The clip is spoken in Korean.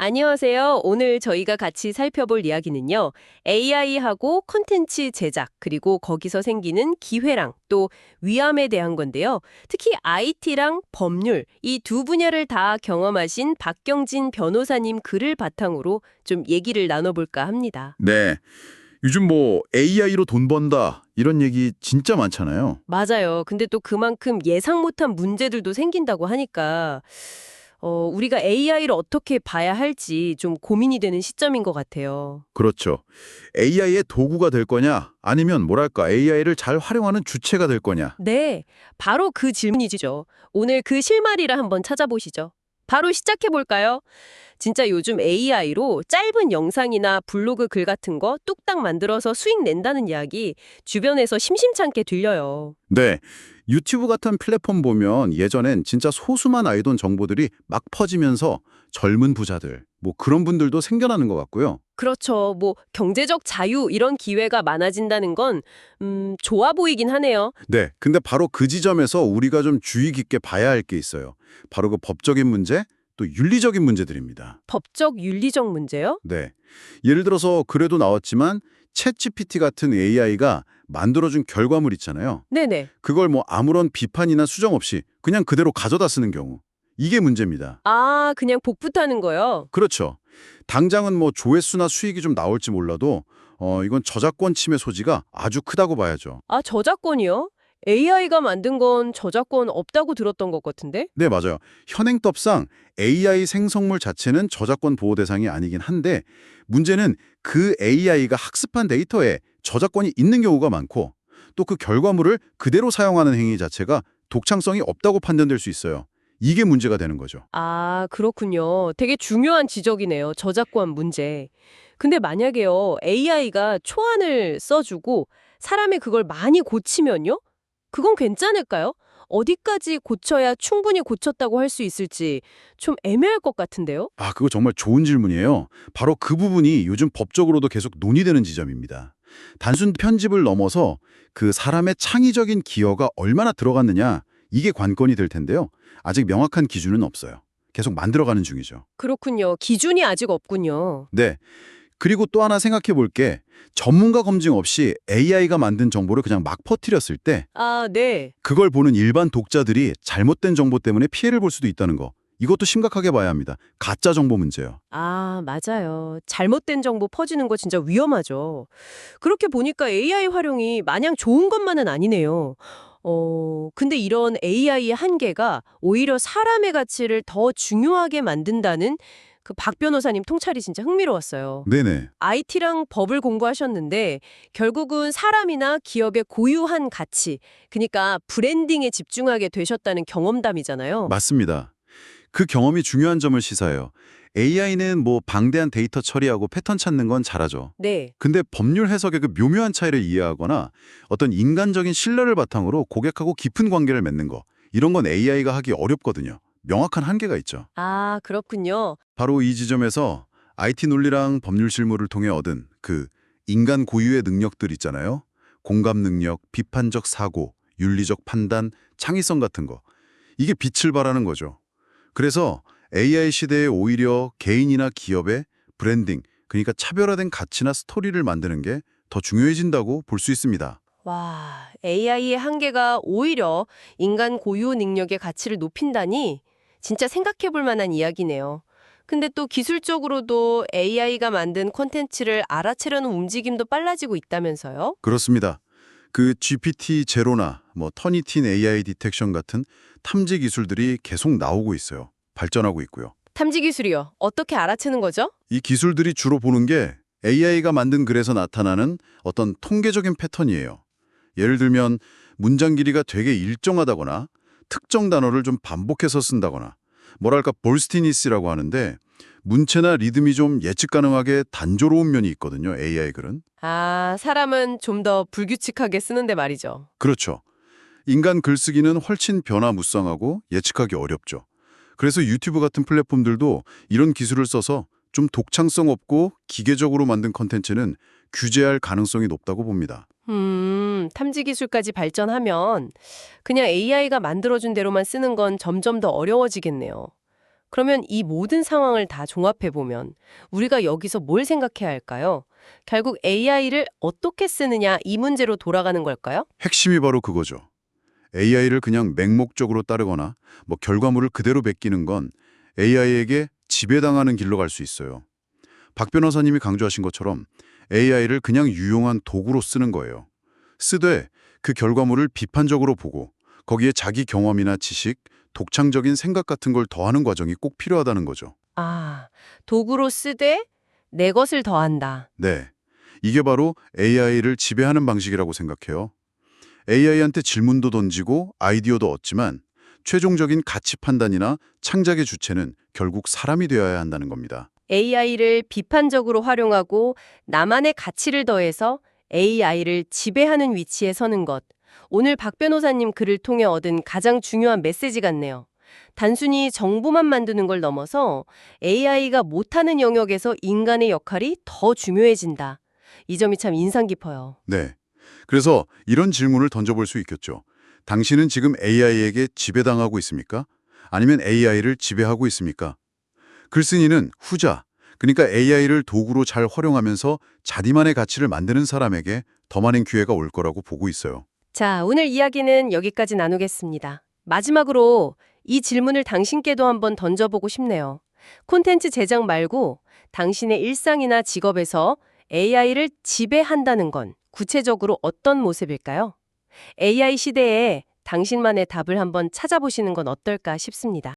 안녕하세요. 오늘 저희가 같이 살펴볼 이야기는요. AI하고 콘텐츠 제작, 그리고 거기서 생기는 기회랑 또 위험에 대한 건데요. 특히 IT랑 법률, 이 두 분야를 다 경험하신 박경진 변호사님 글을 바탕으로 좀 얘기를 나눠볼까 합니다. 네. 요즘 뭐 AI로 돈 번다 이런 얘기 진짜 많잖아요. 맞아요. 근데 또 그만큼 예상 못한 문제들도 생긴다고 하니까 어, 우리가 AI를 어떻게 봐야 할지 좀 고민이 되는 시점인 것 같아요. 그렇죠. AI의 도구가 될 거냐 아니면 뭐랄까 AI를 잘 활용하는 주체가 될 거냐. 네, 바로 그 질문이죠. 오늘 그 실마리를 한번 찾아보시죠. 바로 시작해 볼까요? 진짜 요즘 AI로 짧은 영상이나 블로그 글 같은 거 뚝딱 만들어서 수익 낸다는 이야기 주변에서 심심찮게 들려요. 네. 유튜브 같은 플랫폼 보면 예전엔 진짜 소수만 알던 정보들이 막 퍼지면서 젊은 부자들 뭐 그런 분들도 생겨나는 것 같고요. 그렇죠. 뭐 경제적 자유 이런 기회가 많아진다는 건 음, 좋아 보이긴 하네요. 네. 근데 바로 그 지점에서 우리가 좀 주의 깊게 봐야 할 게 있어요. 바로 그 법적인 문제 또 윤리적인 문제들입니다. 법적 윤리적 문제요? 네. 예를 들어서 그래도 나왔지만 챗GPT 같은 AI가 만들어준 결과물 있잖아요. 네네. 그걸 뭐 아무런 비판이나 수정 없이 그냥 그대로 가져다 쓰는 경우. 이게 문제입니다. 아, 그냥 복붙하는 거요? 그렇죠. 당장은 뭐 조회수나 수익이 좀 나올지 몰라도 어 이건 저작권 침해 소지가 아주 크다고 봐야죠. 아, 저작권이요? AI가 만든 건 저작권 없다고 들었던 것 같은데? 네, 맞아요. 현행법상 AI 생성물 자체는 저작권 보호 대상이 아니긴 한데 문제는 그 AI가 학습한 데이터에 저작권이 있는 경우가 많고 또 그 결과물을 그대로 사용하는 행위 자체가 독창성이 없다고 판단될 수 있어요. 이게 문제가 되는 거죠. 아, 그렇군요. 되게 중요한 지적이네요. 저작권 문제. 근데 만약에요, AI가 초안을 써주고 사람이 그걸 많이 고치면요? 그건 괜찮을까요? 어디까지 고쳐야 충분히 고쳤다고 할 수 있을지 좀 애매할 것 같은데요? 아, 그거 정말 좋은 질문이에요. 바로 그 부분이 요즘 법적으로도 계속 논의되는 지점입니다. 단순 편집을 넘어서 그 사람의 창의적인 기여가 얼마나 들어갔느냐 이게 관건이 될 텐데요. 아직 명확한 기준은 없어요. 계속 만들어가는 중이죠. 그렇군요. 기준이 아직 없군요. 네. 그리고 또 하나 생각해 볼 게 전문가 검증 없이 AI가 만든 정보를 그냥 막 퍼뜨렸을 때 아, 네. 그걸 보는 일반 독자들이 잘못된 정보 때문에 피해를 볼 수도 있다는 거. 이것도 심각하게 봐야 합니다. 가짜 정보 문제요. 아, 맞아요. 잘못된 정보 퍼지는 거 진짜 위험하죠. 그렇게 보니까 AI 활용이 마냥 좋은 것만은 아니네요. 어, 근데 이런 AI의 한계가 오히려 사람의 가치를 더 중요하게 만든다는 그 박 변호사님 통찰이 진짜 흥미로웠어요. 네네. IT랑 법을 공부하셨는데 결국은 사람이나 기업의 고유한 가치, 그러니까 브랜딩에 집중하게 되셨다는 경험담이잖아요. 맞습니다. 그 경험이 중요한 점을 시사해요. AI는 뭐 방대한 데이터 처리하고 패턴 찾는 건 잘하죠. 네. 근데 법률 해석의 그 묘묘한 차이를 이해하거나 어떤 인간적인 신뢰를 바탕으로 고객하고 깊은 관계를 맺는 거 이런 건 AI가 하기 어렵거든요. 명확한 한계가 있죠. 아, 그렇군요. 바로 이 지점에서 IT 논리랑 법률 실무를 통해 얻은 그 인간 고유의 능력들 있잖아요. 공감 능력, 비판적 사고, 윤리적 판단, 창의성 같은 거. 이게 빛을 발하는 거죠. 그래서 AI 시대에 오히려 개인이나 기업의 브랜딩, 그러니까 차별화된 가치나 스토리를 만드는 게 더 중요해진다고 볼 수 있습니다. 와, AI의 한계가 오히려 인간 고유 능력의 가치를 높인다니 진짜 생각해 볼 만한 이야기네요. 근데 또 기술적으로도 AI가 만든 콘텐츠를 알아채려는 움직임도 빨라지고 있다면서요? 그렇습니다. 그 GPT 제로나 뭐 터니틴 AI 디텍션 같은 탐지 기술들이 계속 나오고 있어요. 발전하고 있고요. 탐지 기술이요. 어떻게 알아채는 거죠? 이 기술들이 주로 보는 게 AI가 만든 글에서 나타나는 어떤 통계적인 패턴이에요. 예를 들면 문장 길이가 되게 일정하다거나 특정 단어를 좀 반복해서 쓴다거나 뭐랄까 볼스티니스라고 하는데 문체나 리듬이 좀 예측 가능하게 단조로운 면이 있거든요. AI 글은. 아, 사람은 좀 더 불규칙하게 쓰는데 말이죠. 그렇죠. 인간 글쓰기는 훨씬 변화무쌍하고 예측하기 어렵죠. 그래서 유튜브 같은 플랫폼들도 이런 기술을 써서 좀 독창성 없고 기계적으로 만든 컨텐츠는 규제할 가능성이 높다고 봅니다. 음, 탐지 기술까지 발전하면 그냥 AI가 만들어준 대로만 쓰는 건 점점 더 어려워지겠네요. 그러면 이 모든 상황을 다 종합해보면 우리가 여기서 뭘 생각해야 할까요? 결국 AI를 어떻게 쓰느냐 이 문제로 돌아가는 걸까요? 핵심이 바로 그거죠. AI를 그냥 맹목적으로 따르거나 뭐 결과물을 그대로 베끼는 건 AI에게 지배당하는 길로 갈 수 있어요. 박 변호사님이 강조하신 것처럼 AI를 그냥 유용한 도구로 쓰는 거예요. 쓰되 그 결과물을 비판적으로 보고 거기에 자기 경험이나 지식, 독창적인 생각 같은 걸 더하는 과정이 꼭 필요하다는 거죠. 아, 도구로 쓰되 내 것을 더한다. 네. 이게 바로 AI를 지배하는 방식이라고 생각해요. AI한테 질문도 던지고 아이디어도 얻지만 최종적인 가치 판단이나 창작의 주체는 결국 사람이 되어야 한다는 겁니다. AI를 비판적으로 활용하고 나만의 가치를 더해서 AI를 지배하는 위치에 서는 것. 오늘 박 변호사님 글을 통해 얻은 가장 중요한 메시지 같네요. 단순히 정보만 만드는 걸 넘어서 AI가 못하는 영역에서 인간의 역할이 더 중요해진다. 이 점이 참 인상 깊어요. 네. 그래서 이런 질문을 던져볼 수 있겠죠. 당신은 지금 AI에게 지배당하고 있습니까? 아니면 AI를 지배하고 있습니까? 글쓴이는 후자, 그러니까 AI를 도구로 잘 활용하면서 자기만의 가치를 만드는 사람에게 더 많은 기회가 올 거라고 보고 있어요. 자, 오늘 이야기는 여기까지 나누겠습니다. 마지막으로 이 질문을 당신께도 한번 던져보고 싶네요. 콘텐츠 제작 말고 당신의 일상이나 직업에서 AI를 지배한다는 건 구체적으로 어떤 모습일까요? AI 시대에 당신만의 답을 한번 찾아보시는 건 어떨까 싶습니다.